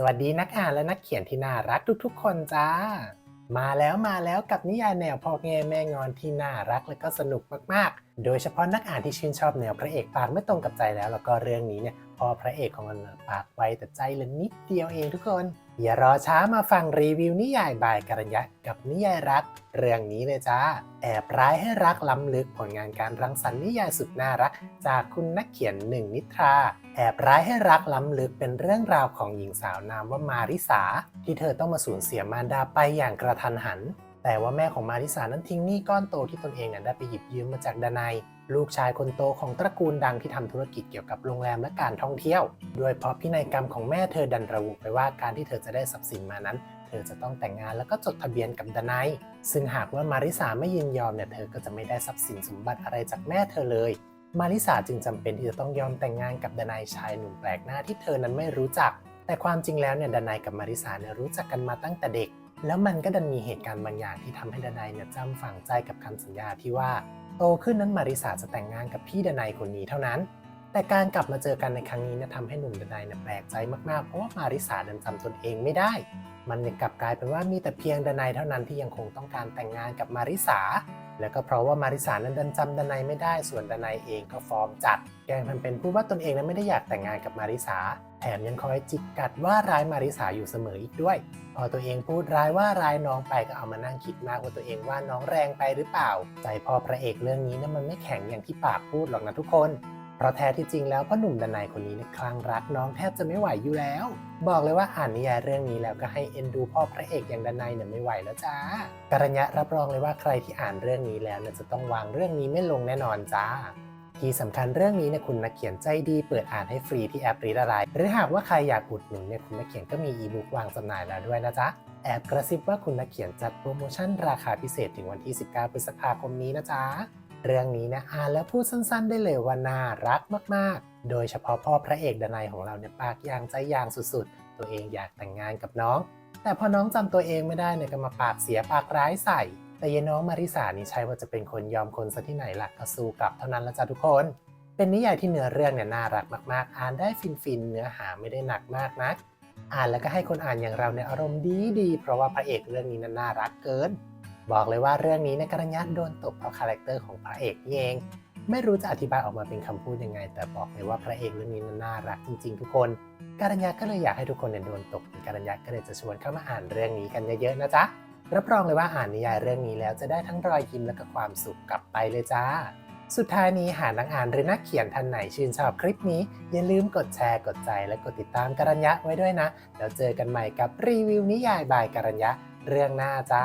สวัสดีนักอ่านและนักเขียนที่น่ารักทุกๆ คนจ้า มาแล้วมาแล้วกับนิยายแนวพ่อแง่แม่งอนที่น่ารักและก็สนุกมากๆ โดยเฉพาะนักอ่านที่ชื่นชอบแนวพระเอกปากไม่ตรงกับใจแล้ว แล้วก็เรื่องนี้เนี่ย พอพระเอกของมันปากไวแต่ใจเหลือนิดเดียวเองทุกคน อย่ารอช้ามาฟังรีวิวนิยายบายการัญญะกับนิยายรัก เรื่องนี้เลยจ้า แอบร้ายให้รักล้ำลึกผลงานการรังสรรค์นิยายสุดน่ารัก จากคุณนักเขียนหนึ่งนิทรา แอบร้ายให้รักล้ำลึกเป็นเรื่องราวของหญิงสาวนามว่ามาริสา ที่เธอต้องมาสูญเสียมารดาไปอย่างกระทันหัน แต่ว่าแม่ของมาริสานั้นทิ้งหนี้ก้อนโตที่ตนเองนั้นได้ไปหยิบยืมมาจากดานัยลูกชายคนโตของตระกูลดังที่ทำธุรกิจเกี่ยวกับโรงแรมและการท่องเที่ยวด้วยเพราะพินัยกรรมของแม่เธอดันระบุไปว่าการที่เธอจะได้ทรัพย์สินมานั้น เธอจะต้องแต่งงานแล้วก็จดทะเบียนกับดานัยซึ่งหากว่ามาริสาไม่ยินยอมเนี่ยเธอก็จะไม่ได้ทรัพย์สินสมบัติอะไรจากแม่เธอเลย มาริสาจึงจำเป็นที่จะต้องยอมแต่งงานกับดานัยชายหนุ่มแปลกหน้าที่เธอนั้นไม่รู้จัก แต่ความจริงแล้วเนี่ยดานัยกับมาริสาเนี่ยรู้จักกันมาตั้งแต่เด็ก แล้วมันก็ดันมีเหตุการณ์บางอย่างที่ทำให้ดนายเนี่ยจำฝังใจกับคำสัญญาที่ว่าโตขึ้นนั้นมาริสาจะแต่งงานกับพี่ดนายคนนี้เท่านั้น แต่การกลับมาเจอกันในครั้งนี้นี่ยทำให้หนุ่มเดนัยเนี่ยแปลกใจมากๆ เพราะว่ามาริสาดันจำตนเองไม่ได้ มันเนี่ยกลับกลายเป็นว่ามีแต่เพียงเดนัยเท่านั้นที่ยังคงต้องการแต่งงานกับมาริสา แล้วก็เพราะว่ามาริสานั้นดันจำเดนัยไม่ได้ ส่วนเดนัยเองก็ฟอร์มจัด แกล้งทำเป็นพูดว่าตนเองนั้นไม่ได้อยากแต่งงานกับมาริสา แถมยังคอยจิกกัดว่าร้ายมาริสาอยู่เสมออีกด้วย พอตัวเองพูดร้ายว่าร้ายน้องไปก็เอามานั่งคิดมากว่าตัวเองว่าน้องแรงไปหรือเปล่า ใจพอพระเอกเรื่องนี้นะมันไม่แข็งอย่างที่ปากพูดหรอกนะทุกคน เพราะแท้ที่จริงแล้วก็หนุ่มดนัยคนนี้เนี่ยคลั่งรักน้องแทบจะไม่ไหวอยู่แล้ว บอกเลยว่าอ่านนิยายเรื่องนี้แล้วก็ให้เอ็นดูพ่อพระเอกอย่างดนัยเนี่ยไม่ไหวแล้วจ้าการัญญะรับรองเลยว่าใครที่อ่านเรื่องนี้แล้วเนี่ยจะต้องวางเรื่องนี้ไม่ลงแน่นอนจ้าที่สำคัญเรื่องนี้เนี่ยคุณนักเขียนใจดีเปิดอ่านให้ฟรีที่แอปรีดอะไร หรือหากว่าใครอยากอุดหนุนเนี่ยคุณนักเขียนก็มีอีบุ๊กวางจำหน่ายแล้วด้วยนะจ๊ะแอบกระซิบว่าคุณนักเขียนจัดโปรโมชั่นราคาพิเศษถึงวันที่ 19 พฤษภาคมนี้นะจ๊ะ เรื่องนี้นะอ่านแล้วพูดสั้นๆ ได้เลยว่าน่ารักมากๆ โดยเฉพาะพ่อพระเอกดนัยของเราเนี่ยปากยางใจยางสุดๆ ตัวเองอยากแต่งงานกับน้อง แต่พอน้องจำตัวเองไม่ได้เนี่ยก็มาปากเสียปากร้ายใส่ แต่ยายน้องมาริสานี่ใช่ว่าจะเป็นคนยอมคนซะที่ไหนล่ะก็สู้กลับเท่านั้นละจ้ะทุกคน เป็นนิยายที่เนื้อเรื่องเนี่ยน่ารักมาก ๆ อ่านได้ฟินๆ เนื้อหาไม่ได้หนักมากนักอ่านแล้วก็ให้คนอ่านอย่างเราเนี่ยอารมณ์ดีดีๆ เพราะว่าพระเอกเรื่องนี้นั้นน่ารักเกิน บอกเลยว่าเรื่องนี้เนยกระยันโดนตกเพราะคาแรคเตอร์ของพระเอกนี่เอง ไม่รู้จะอธิบายออกมาเป็นคำพูดยังไง แต่บอกเลยว่าพระเอกเรื่องนี้นั้นน่ารักจริงๆ ทุกคนการัญญาก็เลยอยากให้ทุกคนเนี่ยโดนตกการัญญาก็เลยจะชวนเข้ามาอ่านเรื่องนี้กันเยอะๆนะจ๊ะรับรองเลยว่าอ่านนิยายเรื่องนี้แล้วจะได้ทั้งรอยยิ้มและก็ความสุขกลับไปเลยจ้า สุดท้ายนี้หากนักอ่านหรือนักเขียนท่านไหนชื่นชอบคลิปนี้ อย่าลืมกดแชร์กดใจและกดติดตามการัญญะไว้ด้วยนะ แล้วเจอกันใหม่กับรีวิวนิยายบายการัญญะเรื่องหน้าจ้า